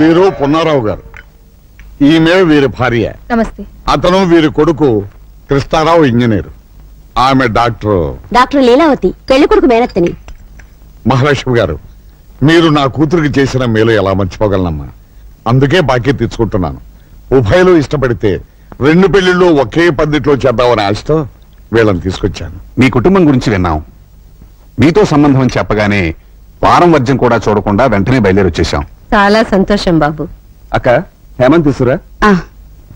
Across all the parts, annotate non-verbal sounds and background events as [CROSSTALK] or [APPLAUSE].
వీరు పున్నారావు గారు. ఈమె వీరి భార్య. నమస్తే. అతను వీరి కొడుకు కృష్ణారావు ఇంజనీర్. ఆమె డాక్టర్ డాక్టర్ లీలావతి పెళ్ళి కొడుకు మేనత్తని. మహాలక్ష్మి గారు మీరు నా కూతురికి చేసిన మేలు ఎలా మర్చిపోగలనమ్మా? అందుకే బాకీ తెచ్చుకుంటున్నాను ఉభయలు ఇష్టపడితే రెండు పెళ్ళిళ్ళు ఒకే పద్ధతిలో చేద్దామని ఆశతో వీళ్ళని తీసుకొచ్చాను. మీ కుటుంబం గురించి విన్నాం. మీతో సంబంధం అని చెప్పగానే వారం వర్జం కూడా చూడకుండా వెంటనే బయలుదేరి వచ్చేసాం చాలా సంతోషం బాబు. అక్క హేమంత్ తీసురా ఆ,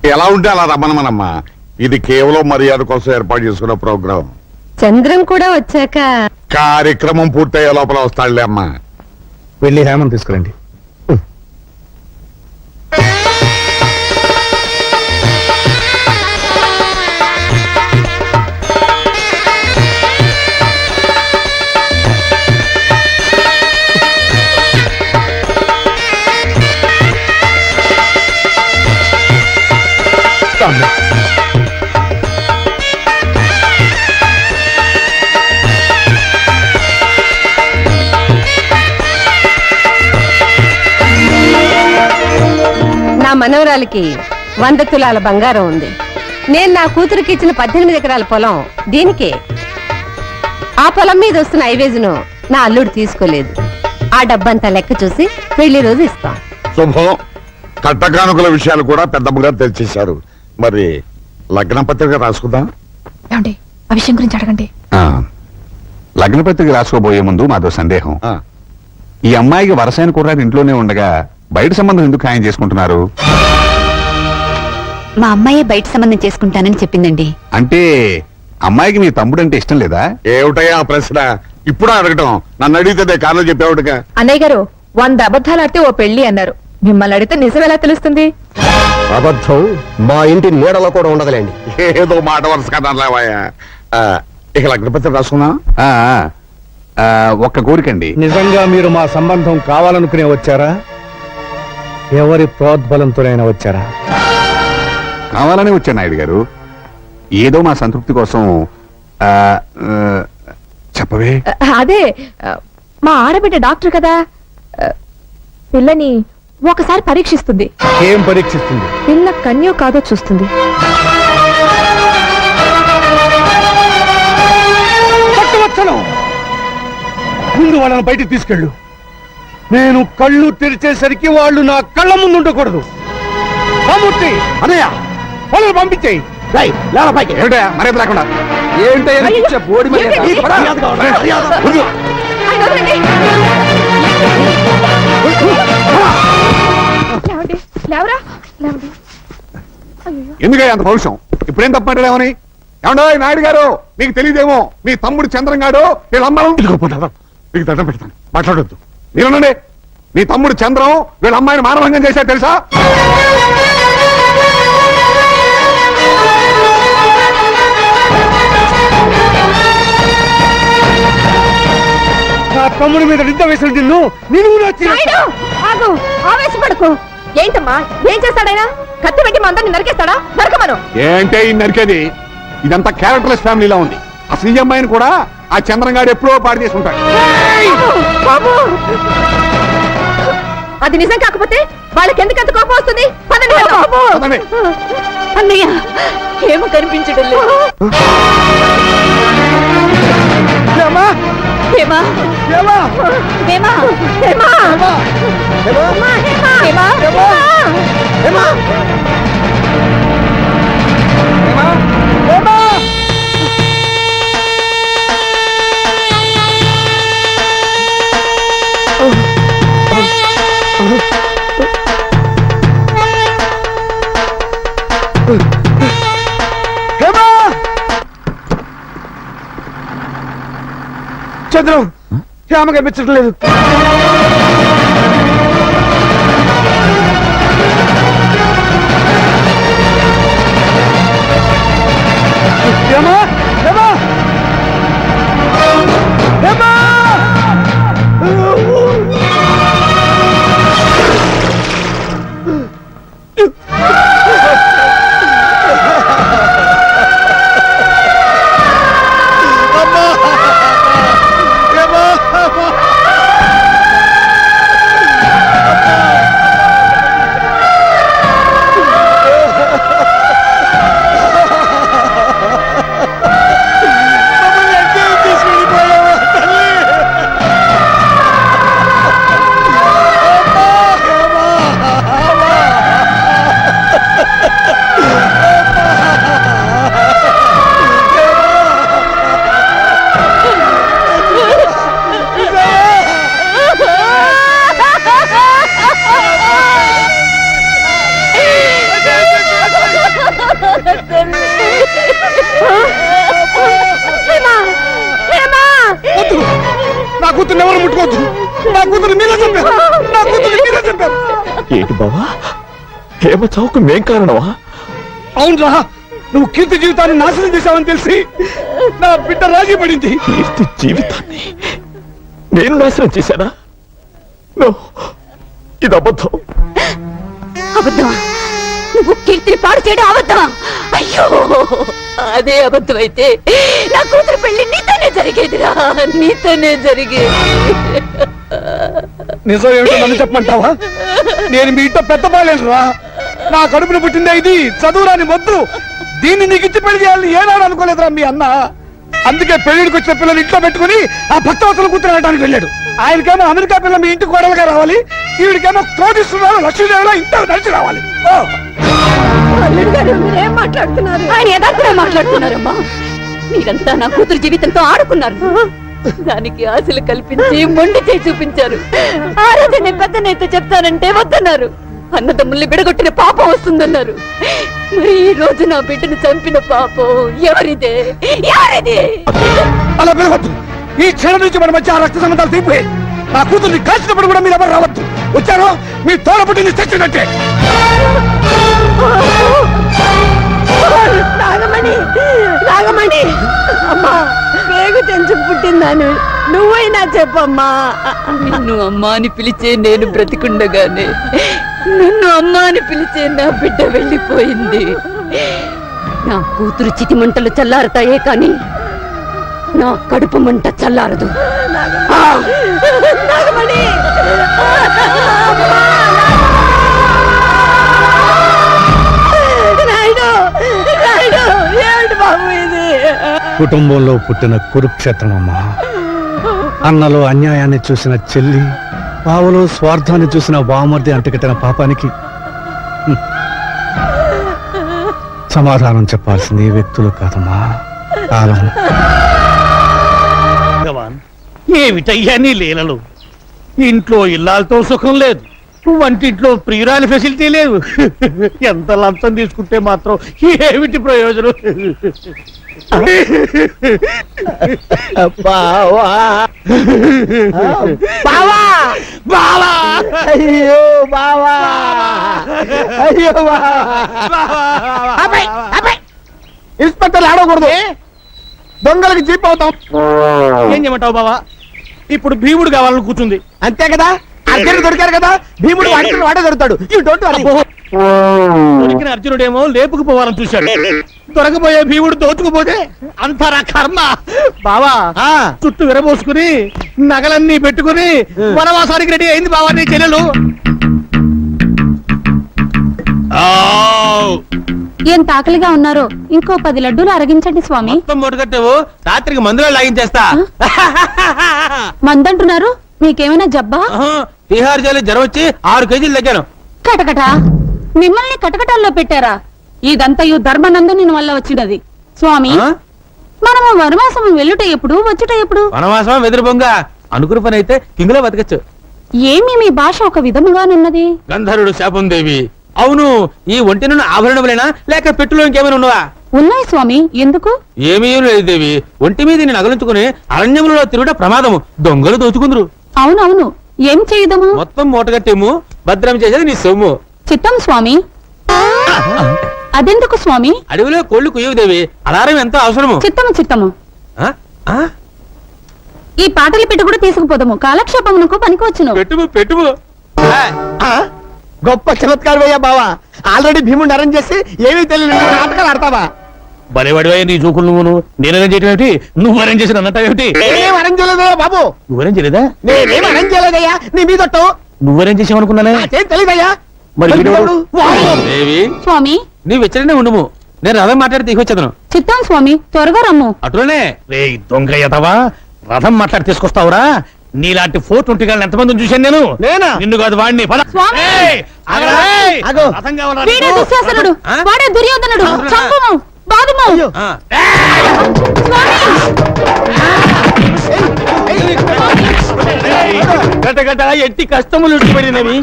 ఎలా ఉంటే అలా రమ్మనమనమ్మా ఇది కేవలం మర్యాద కోసం ఏర్పాటు చేసుకున్న ప్రోగ్రాం. చంద్రం కూడా వచ్చాక కార్యక్రమం పూర్తయ్యే లోపల వస్తాడులే అమ్మా. వెళ్ళి హేమం తీసుకురండి. మనవరాలికి వంద తులాల బంగారం ఉంది. నేను నా కూతురికి ఇచ్చిన పద్దెనిమిది ఎకరాల పొలం దీనికే. ఆ పొలం మీద వస్తున్న ఐవేజును నా అల్లుడు తీసుకోలేదు. ఆ డబ్బంతా లెక్క చూసి పెళ్ళి రోజు ఇస్తాం. శుభం. కట్టకానుకల విషయాలు కూడా పెద్దమ్మగా తెలిసేశారు మరి లగ్న పత్రిక రాసుకుందాం? ఏమండి ఆ విషయం గురించి అడగండి. ఆ, లగ్న పత్రిక రాసుకోబోయే ముందు మాదో సందేహం. ఆ, ఈ అమ్మాయికి వరసైన కుర్రాడు ఇంట్లోనే ఉండగా బయట సంబంధం ఎందుకు ఖాయం చేసుకుంటున్నారు? మా అమ్మాయే బయట సంబంధం చేసుకుంటానని చెప్పిందండి. అంటే అమ్మాయికి మీ తమ్ముడు అంటే ఇష్టం లేదా? ఏమిటయ్యా ఆ ప్రశ్న? ఇప్పుడు అడగటం? నన్ను అడిగితే కారణం చెప్పేవాడుగా. అన్నయ్య గారు వంద అబద్ధాలు ఆడితే ఓ పెళ్ళి అన్నారు. మిమ్మల్ని అడిగితే నిజం ఎలా తెలుస్తుంది? అబద్ధం మా ఇంటి నీడలో కూడా ఉండదులేండి. ఏదో మాట వరుస కదలేవాయా ఇక ఆ, ఆ, ఒక్క కోరికండి. నిజంగా మీరు మా సంబంధం కావాలనుకునే వచ్చారా? ఎవరి ప్రోద్బలంతోనైనా వచ్చారా? కావాలనే వచ్చాను నాయుడు గారు. ఏదో మా సంతృప్తి కోసం ఆ, ఆ, చెప్పవే? అదే మా ఆడబిడ్డ డాక్టర్ కదా. పిల్లని ఒకసారి పరీక్షిస్తుంది. ఏం పరీక్షిస్తుంది? పిల్ల కన్యో కాదో చూస్తుంది. పట్టువచ్చను ముందు వాళ్ళని బయటికి తీసుకెళ్ళు. నేను కళ్ళు తెరిచేసరికి వాళ్ళు నా కళ్ళ ముందు ఉండకూడదు. రామూర్తి! అనయ్య వాళ్ళని పంపించేయి. ఏమిటా మరేపు లేకుండా. లేవండి, లేవరా? లేవండి. ఎందుకయ్యా అంత పౌరుషం? ఇప్పుడేం తప్పమాటలేమని ఏమండో నాయుడు గారు? మీకు తెలియదేమో. మీ తమ్ముడు చంద్రం గాడు వీళ్ళ అమ్మాయి మీకు దండం. పెడతాను. మాట్లాడొద్దు. మీరునండి మీ తమ్ముడు చంద్రం వీళ్ళ అమ్మాయిని మానభంగం చేశారు తెలుసా? తమ్ముడి మీద నిద్ద వేసిన నిన్ను నేను కూడా వచ్చి నాయుడు, ఆగు ఆవేశపడకు. ఏంటమ్మా ఏం చేస్తాడైనా? కత్తి పెట్టి మా అందరిని నరికేస్తాడా? నరకమను. ఏంటే ఈ నరికేది? ఇదంతా క్యారెక్టర్లెస్ ఫ్యామిలీలా ఉంది. అసలు ఈ అమ్మాయిని కూడా ఆ చంద్రం గారు ఎప్పుడో పాడు చేసుకుంటాడు బాబు! అది నిజం కాకపోతే వాళ్ళకి ఎందుకు అంత కోపం వస్తుంది? పదండి వెళ్దాం. పదండి. అన్నయ్య ఏమో కనిపించడం లేదు. హేమా ఏమ్మా? హేమా హేమా! ఏమ్మా? హేమా! ఏమ్మా? ఏమ్మా? ఏమ్మా? చంద్రం శ్యామ కనిపించట్లేదు. నా కూతురు మీరే చంపారు. నా కూతురు మీరే చంపారు. ఏంటి బావా? హేమ చౌక్ మేం కారణమా? అవును రా నువ్వు కీర్తి జీవితాన్ని నాశనం చేశావని తెలిసి నా బిడ్డ రాజీ పడింది. కీర్తి జీవితాన్ని నేను నాశనం చేశానా? ఇది అబద్ధం. అబద్ధమా? నువ్వు కీర్తిని పాడు చేయడం అబద్ధమా? అయ్యో అదే అబద్ధం అయితే నా కూతురు పెళ్ళి నీతోనే జరిగేదిరా నీతోనే జరిగేది. నిజం ఏమిటో నన్ను చెప్పమంటావా? నేను మీ ఇంట్లో పెద్ద బాలేనురా. నా కడుపున పుట్టిందే ఇది. చదువురాని మొద్దు. దీన్ని నీకు ఇచ్చి పెళ్ళి చేయాలని ఏనాడు అనుకోలేదురా మీ అన్న. అందుకే పెళ్ళిడికి వచ్చిన పిల్లలు ఇంట్లో పెట్టుకుని ఆ భక్తవసలు కూతురు వెళ్ళాడు. ఆయనకేమో అమెరికా పిల్ల మీ ఇంటికి కోడలుగా రావాలి. ఈవిడికేమో కోటిస్తున్నారు లక్ష్మీదేవిలో ఇంట్లో నడిచి రావాలి. మాట్లాడుతున్నారు? ఆయన మాట్లాడుతున్నారమ్మా. మీరంతా నా కూతురు జీవితంతో ఆడుకున్నారు. దానికి ఆశలు కల్పించి మొండి చేయి చూపించారు. ఆ రోజు నేను పెద్ద నేత చెప్తానంటే వద్దన్నారు. అన్నదమ్ముల్ని విడగొట్టిన పాపం వస్తుందన్నారు. మరి ఈ రోజు నా బిడ్డను చంపిన పాపం ఎవరిదే? ఎవరిది? అలా పిలవద్దు ఈ క్షణం నుంచి మన మధ్య ఆ రక్త సంబంధాలు తీపోయాయి నా కూతుర్ని కాల్చినప్పుడు కూడా మీరు ఎవరు రావద్దు. వచ్చారో? మీ తోడ పుట్టింది చచ్చినట్టే నాగమణి నాగమణి. అమ్మా పేగు తెంచి పుట్టిందాను నువ్వైనా చెప్పమ్మా. నిన్ను అమ్మా అని పిలిచే నేను బ్రతికుండగానే నిన్ను అమ్మా అని పిలిచే నా బిడ్డ వెళ్ళిపోయింది. నా కూతురు చితిమంటలు చల్లారతాయే కానీ నా కడుపు మంట చల్లారదు. కుటుంబంలో పుట్టిన కురుక్షేత్రమమ్మా. అన్నలో అన్యాయాన్ని చూసిన చెల్లి బావలో స్వార్థాన్ని చూసిన వామర్ది అంటగట్టిన పాపానికి సమాధానం చెప్పాల్సింది ఈ వ్యక్తులు కాదమ్మా. కాలం ఏమిటయ్యా నీ లీలలు? ఇంట్లో ఇల్లాలతో సుఖం లేదు. వంటింట్లో ప్రియురాలి ఫెసిలిటీ లేదు. ఎంత లంచం తీసుకుంటే మాత్రం ఏమిటి ప్రయోజనం? బావా. బావా! అయ్యో బావా! అయ్యో ఇన్స్పెక్టర్ ఆడకూడదు. దొంగలకి జీప్ అవుతాం. ఏం చేయమంటావు బావా? ఇప్పుడు భీముడు కావాలని కూర్చుంది. అంతే కదా? అర్జునుడు దొరికారు కదా? భీముడు వాడి వాడే దొరుకుతాడు. యూ డోంట్ వరీ దొరికిన అర్జునుడేమో లేపుకుపోవాలని చూశాడు. దొరకపోయే భీముడు దోచుకుపోతే అంతరా కర్మ. బావా చుట్టూ విరబోసుకుని నగలన్నీ పెట్టుకుని వనవాసానికి రెడీ అయింది బావా నీ చెల్లెలు. ఎంత ఆకలిగా ఉన్నారో? ఇంకో పది లడ్డూలు అరగించండి స్వామి. మొత్తం మూటగట్టేవు రాత్రికి మందులో లాగించేస్తా. మందంటున్నారు? మీకేమైనా జబ్బా? బీహార్ జైలు జ్వరం వచ్చి ఆరు కేజీలు తగ్గాను. కటకట. మిమ్మల్ని కటకటాల్లో పెట్టారా? ఇదంతయు ధర్మనందుని వల్ల వచ్చినది. స్వామి? మనము వనవాసము వెళ్ళుట ఎప్పుడు వచ్చుట ఎప్పుడు? వనవాసం వెదురు బొంగ? అనుకున్న పని అయితే కింగులో బతకచ్చు. ఏమి మీ భాష ఒక విధముగానున్నది? గంధర్వుడు శాపం దేవి. అవును ఈ ఒంటి నుండి ఆభరణములేనా లేక పెట్టులో ఇంకేమైనా ఉన్నవా? ఉన్నాయి స్వామి ఎందుకు? ఏమీ లేదు దేవి. ఒంటి మీద నగలించుకుని అరణ్యములలో తిరుగుట ప్రమాదము. దొంగలు దోచుకుందరు. అవునవును. ఏం చేయదము మొత్తం మూటగట్టేము? భద్రం చేసేది నీ సొమ్ము. చిత్తం స్వామి. అదెందుకు స్వామి? అడవిలో కోళ్ళు కుయ్యవు దేవి. అలారం ఎంతో అవసరము. చిత్తము చిత్తము. ఆ? ఆ? ఈ పాటలు పెట్టి కూడా తీసుకుపోదాము. కాలక్షేపమునకు పనికి వచ్చును పెట్టుము. పెట్టుము ఆ, గొప్ప చమత్కారం అయ్యా బావా. ఆల్రెడీ భీముడు అరేంజ్ చేసి ఏమీ తెలియదు నాటకాలు ఆడతావా? భలేవాడివే నీ చూకులు నువ్వును నేనేం చేయటం ఏమిటి? నువ్వు అరేంజ్ చేసిన అన్నట్టు ఏమిటి? నేనేం అరేంజ్ చేయలేదయ్యా బాబు. నువ్వు అరేంజ్ చేయలేదా? నేనేం అరేంజ్ చేయలేదయ్యా. నీ మీదొట్టు నువ్వు అరేంజ్ చేసావనుకున్నానే? నాకేం తెలియదయ్యా మరి వీడెవడు? దేవి స్వామి. నీవు వెచ్చడనే ఉండుము. నేను రథం మాట్లాడి తీసుకొచ్చాను చిత్తం స్వామి త్వరగా రమ్ము. అటులోనే. రే దొంగ ఎదవా రథం మాట్లాడి తీసుకొస్తావురా. నీలాంటి ఫోర్ ట్వంటీ గాలను ఎంతమందిని చూశాను నేను? నేనా? నిన్ను కాదు వాడిని. పద. స్వామి! ఏయ్, ఆగరా, ఏయ్, ఆగు. రథం కావాలా వీడే నీకు? దుశ్శాసనుడు ఆ? వాడే దుర్యోధనుడు? చంపుము. బాదుము ఆ. గట గట ఎట్టి కష్టములు పడినవి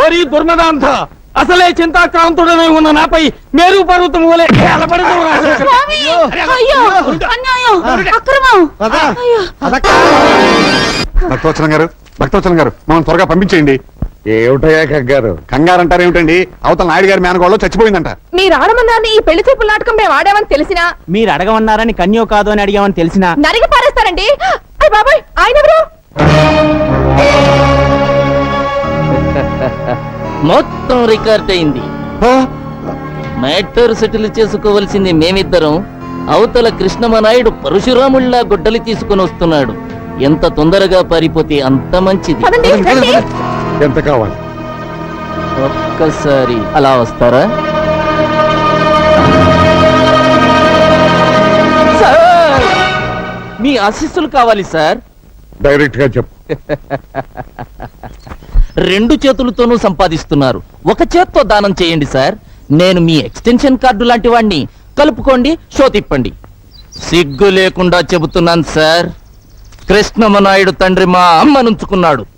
ఓరి దుర్మదాంత అసలే చింతాక్రాంతుడనై ఉన్న నాపై మేరు పర్వతం వలె భక్తవచనం గారు భక్తవచనం గారు మమ్మల్ని త్వరగా పంపించేయండి. ఏమిటయ్యా కంగారు? కంగారు అంటారు ఏమిటండి అవతల నాయుడు గారి మేనగోళ్ళు చచ్చిపోయిందంట. మీరు ఆడమన్నారని ఈ పెళ్ళి చూపుల నాటకం మేము ఆడామని తెలిసినా? మీరు అడగమన్నారని కన్యో కాదు అని అడిగామని తెలిసిన? నరిగి పారేస్తారండి. అయ్య బాబాయ్ ఆయన ఎవరు? మొత్తం రికార్డ్ అయింది. మ్యాటర్ సెటిల్ చేసుకోవలసింది మేమిద్దరం. అవతల కృష్ణమనాయుడు పరశురాముళ్ళా గుడ్డలి తీసుకుని వస్తున్నాడు. ఎంత తొందరగా పారిపోతే అంత మంచిది. ఎంత కావాలి? ఒక్కసారి అలా వస్తారా? సార్! మీ ఆశీస్సులు కావాలి సార్. డైరెక్ట్గా చెప్పు. [LAUGHS] రెండు చేతులతోనూ సంపాదిస్తున్నారు. ఒక చేత్తో దానం చేయండి సార్. నేను మీ ఎక్స్టెన్షన్ కార్డు లాంటి వాడిని కలుపుకోండి షో తిప్పండి. సిగ్గు లేకుండా చెబుతున్నాను సార్. కృష్ణమనాయుడు తండ్రి మా అమ్మ నుంచుకున్నాడు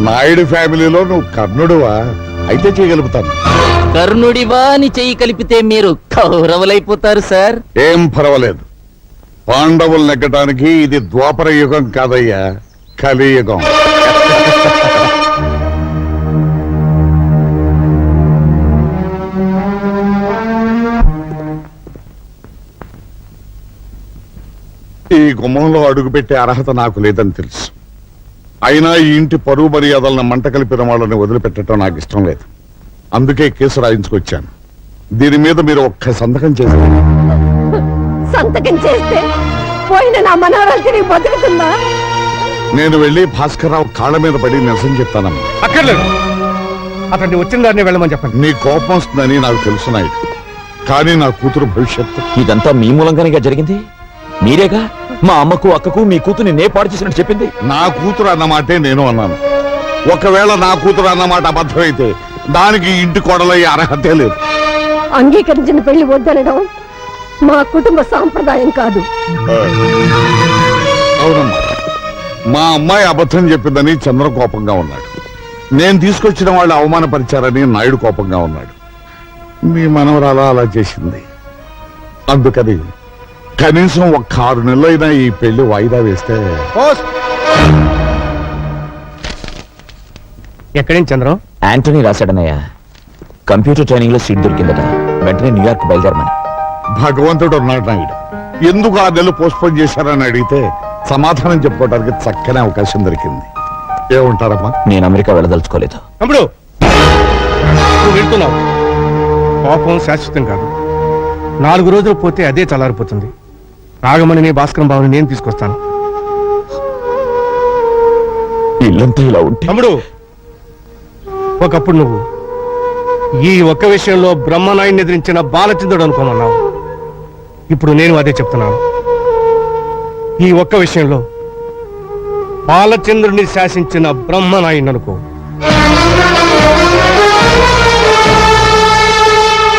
నాయుడు ఫ్యామిలీలో నువ్వు కర్ణుడువా? అయితే చేయగలుగుతాను. కర్ణుడివా అని చెయ్యి కలిపితే మీరు కౌరవులైపోతారు సార్. ఏం పర్వాలేదు. పాండవులు నెగ్గటానికి ఇది ద్వాపర యుగం కాదయ్యా కలియుగం. ఈ గుమ్మంలో అడుగుపెట్టే అర్హత నాకు లేదని తెలుసు. అయినా ఈ ఇంటి పరువు మర్యాదలను మంట కలిపిన వాళ్ళని వదిలిపెట్టడం నాకు ఇష్టం లేదు. అందుకే కేసు రాయించుకొచ్చాను. దీని మీద మీరు ఒక్క సంతకం చేశారు సంతకం చేస్తే పోయిన నా మనవరాలు తిరిగి బతుకుతుందా? నేను వెళ్ళి భాస్కర్రావు కాళ్ళ మీద పడి నిరసన చెప్తానమ్మా. అక్కర్లేదు. అతన్ని వచ్చిన దాన్ని వెళ్ళమని చెప్పండి. నీ కోపం వస్తుందని నాకు తెలుసు నాయుడు. కానీ నా కూతురు భవిష్యత్తు ఇదంతా మీ మూలంగానే జరిగింది? మీరేగా? మా అమ్మకు అక్కకు మీ కూతుర్ని నే పాడు చేసినట్టు చెప్పింది. నా కూతురు అన్నమాటే నేను అన్నాను. ఒకవేళ నా కూతురు అన్నమాట అబద్ధమైతే దానికి ఇంటి కోడలయ్యే అర్హతే లేదు. అంగీకరించిన పెళ్ళి వద్దనడం మా కుటుంబ సాంప్రదాయం కాదు. అవునమ్మా. మా అమ్మాయి అబద్ధం చెప్పిందని చంద్ర కోపంగా ఉన్నాడు. నేను తీసుకొచ్చిన వాళ్ళు అవమానపరిచారని నాయుడు కోపంగా ఉన్నాడు. మీ మనవరాలు అలా చేసింది. అందుకని కనీసం ఒక్క ఆరు నెలలైనా ఈ పెళ్ళి వాయిదా వేస్తే. ఎక్కడేం చంద్రం? యాంటనీ రాశాడనయ్య కంప్యూటర్ ట్రైనింగ్లో సీట్ దొరికిందట. వెంటనే న్యూయార్క్ బయలుదేరమని. భగవంతుడు ఉన్నాడు నాయుడు. ఎందుకు ఆ నెల పోస్ట్పోన్ చేశారని అడిగితే సమాధానం చెప్పుకోవడానికి చక్కని అవకాశం దొరికింది. ఏముంటారమ్మా? నేను అమెరికా వెళ్ళదలుచుకోలేదు. తమ్ముడు! నువ్వు వెళ్తున్నావు. కోపం శాశ్వతం కాదు. నాలుగు రోజులు పోతే అదే చల్లారిపోతుంది. నాగమణిని భాస్కరం బాబుని నేను తీసుకొస్తాను. ఇల్లంతా ఇలా ఉంటే తమ్ముడు ఒకప్పుడు నువ్వు ఈ ఒక్క విషయంలో బ్రహ్మనాయుడిని ఎదిరించిన బాలచంద్రుడు అనుకోమన్నావు. ఇప్పుడు నేను అదే చెప్తున్నాను. ఈ ఒక్క విషయంలో బాలచంద్రుడిని శాసించిన బ్రహ్మనాయుడిని అనుకో.